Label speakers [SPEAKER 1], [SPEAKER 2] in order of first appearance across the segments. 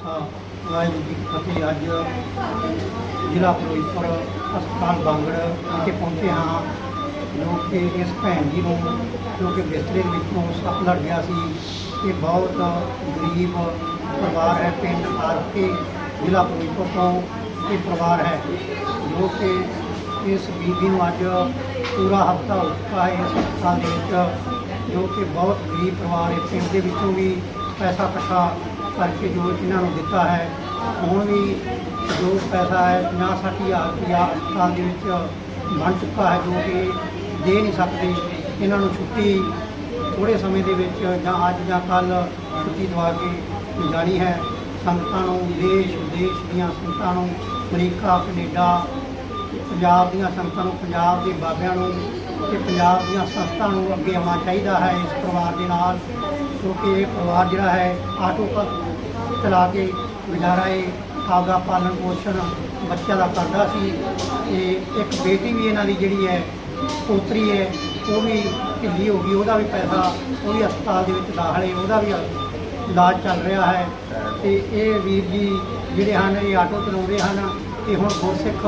[SPEAKER 1] ਖਾਲਸਾ ਵਾਹਿਗੁਰੂ ਜੀ ਕੀ ਅੱਜ ਜ਼ਿਲ੍ਹਾ ਫਿਰੋਜ਼ਪੁਰ ਹਸਪਤਾਲ ਬਾਂਗੜ ਵਿਖੇ ਪਹੁੰਚੇ ਹਾਂ। ਜੋ ਕਿ ਇਸ ਭੈਣ ਜੀ ਨੂੰ, ਜੋ ਕਿ ਬਿਸਤਰੇ ਵਿੱਚੋਂ ਸੱਪ ਲੜ ਗਿਆ ਸੀ, ਇਹ ਬਹੁਤ ਗਰੀਬ ਪਰਿਵਾਰ ਹੈ, ਪਿੰਡ ਆਰਕੇ ਜ਼ਿਲ੍ਹਾ ਫਿਰੋਜ਼ਪੁਰ ਤੋਂ ਇਹ ਪਰਿਵਾਰ ਹੈ। ਜੋ ਕਿ ਇਸ ਬੀਬੀ ਨੂੰ ਅੱਜ ਪੂਰਾ ਹਫਤਾ ਹੋ ਚੁੱਕਾ ਹੈ ਇਸ ਹਸਪਤਾਲ ਦੇ ਵਿੱਚ, ਜੋ ਕਿ ਬਹੁਤ ਗਰੀਬ ਪਰਿਵਾਰ ਹੈ, ਪਿੰਡ ਦੇ ਵਿੱਚੋਂ ਵੀ ਪੈਸਾ ਇਕੱਠਾ ਕਰਕੇ ਜੋ ਇਹਨਾਂ ਨੂੰ ਦਿੱਤਾ ਹੈ, ਹੁਣ ਵੀ ਜੋ ਪੈਸਾ ਹੈ 50 60 ਹਜ਼ਾਰ ਰੁਪਇਆ ਹਸਪਤਾਲ ਦੇ ਵਿੱਚ ਬਣ ਚੁੱਕਾ ਹੈ, ਜੋ ਕਿ ਦੇ ਨਹੀਂ ਸਕਦੇ। ਇਹਨਾਂ ਨੂੰ ਛੁੱਟੀ ਥੋੜੇ ਸਮੇਂ ਦੇ ਵਿੱਚ ਜਾਂ ਅੱਜ ਜਾਂ ਕੱਲ ਛੁੱਟੀ ਦਵਾ ਕੇ ਜਾਣੀ ਹੈ। ਸੰਗਤਾਂ ਨੂੰ, ਦੇਸ਼ ਵਿਦੇਸ਼ ਦੀਆਂ ਸੰਗਤਾਂ ਨੂੰ, ਅਮਰੀਕਾ, ਕੈਨੇਡਾ, ਪੰਜਾਬ ਦੀਆਂ ਸੰਗਤਾਂ ਨੂੰ, ਪੰਜਾਬ ਦੇ ਬਾਬਿਆਂ ਨੂੰ ਤੇ ਪੰਜਾਬ ਦੀਆਂ ਸੰਸਥਾ ਨੂੰ ਅੱਗੇ ਆਉਣਾ ਚਾਹੀਦਾ ਹੈ ਇਸ ਪਰਿਵਾਰ ਦੇ ਨਾਲ, ਕਿਉਂਕਿ ਇਹ ਪਰਿਵਾਰ ਜਿਹੜਾ ਹੈ ਆਟੋ ਚਲਾ ਕੇ ਗੁਜ਼ਾਰਾ ਇਹ ਆਪਦਾ ਪਾਲਣ ਪੋਸ਼ਣ ਬੱਚਿਆਂ ਦਾ ਕਰਦਾ ਸੀ। ਤੇ ਇੱਕ ਬੇਟੀ ਵੀ ਇਹਨਾਂ ਦੀ ਜਿਹੜੀ ਹੈ, ਪੋਤਰੀ ਹੈ, ਉਹ ਵੀ ਢਿੱਲੀ ਹੋ ਗਈ, ਉਹਦਾ ਵੀ ਪੈਸਾ, ਉਹ ਵੀ ਹਸਪਤਾਲ ਦੇ ਵਿੱਚ ਦਾਖਲ ਹੈ, ਉਹਦਾ ਵੀ ਇਲਾਜ ਚੱਲ ਰਿਹਾ ਹੈ। ਤੇ ਇਹ ਵੀਰ ਜੀ ਜਿਹੜੇ ਹਨ, ਇਹ ਆਟੋ ਚਲਾਉਂਦੇ ਹਨ ਤੇ ਹੁਣ ਗੁਰਸਿੱਖ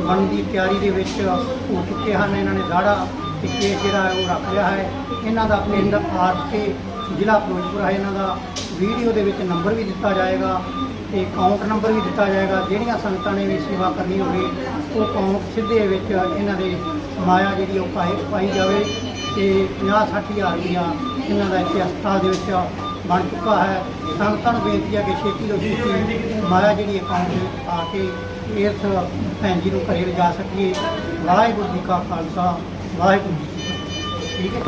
[SPEAKER 1] ਬਣਨ ਦੀ ਤਿਆਰੀ ਦੇ ਵਿੱਚ ਹੋ ਚੁੱਕੇ ਹਨ। ਇਹਨਾਂ ਨੇ ਦਾੜਾ ਤੇ ਕੇਸ ਜਿਹੜਾ ਉਹ ਰੱਖ ਲਿਆ ਹੈ। ਇਹਨਾਂ ਦਾ ਪਿੰਡ ਆਰ ਕੇ ਜ਼ਿਲ੍ਹਾ ਫਿਰੋਜ਼ਪੁਰ ਹੈ। ਇਹਨਾਂ ਦਾ ਵੀਡੀਓ ਦੇ ਵਿੱਚ ਨੰਬਰ ਵੀ ਦਿੱਤਾ ਜਾਏਗਾ ਤੇ ਅਕਾਊਂਟ ਨੰਬਰ ਵੀ ਦਿੱਤਾ ਜਾਏਗਾ। ਜਿਹੜੀਆਂ ਸੰਗਤਾਂ ਨੇ ਵੀ ਸੇਵਾ ਕਰਨੀ ਹੋਵੇ, ਉਹ ਅਕਾਊਂਟ ਸਿੱਧੇ ਵਿੱਚ ਇਹਨਾਂ ਦੇ ਮਾਇਆ ਜਿਹੜੀ ਉਹ ਪਾਈ ਪਾਈ ਜਾਵੇ ਤੇ 50 60 ਹਜ਼ਾਰ ਰੁਪਇਆ ਇਹਨਾਂ ਦਾ ਇੱਥੇ ਹਸਪਤਾਲ ਦੇ ਵਿੱਚ ਬਣ ਚੁੱਕਾ ਹੈ। ਸੰਗਤਾਂ ਨੂੰ ਬੇਨਤੀ ਹੈ ਕਿ ਛੇਤੀ ਤੋਂ ਛੇਤੀ ਮਾਇਆ ਜਿਹੜੀ ਅਕਾਊਂਟ ਦੇ ਪਾ ਕੇ ਇਸ ਭੈਣ ਜੀ ਨੂੰ ਘਰੇ ਲਿਜਾ ਸਕੀਏ। ਵਾਹਿਗੁਰੂ ਜੀ ਕਾ ਖਾਲਸਾ, ਵਾਹਿਗੁਰੂ ਜੀ ਠੀਕ ਹੈ।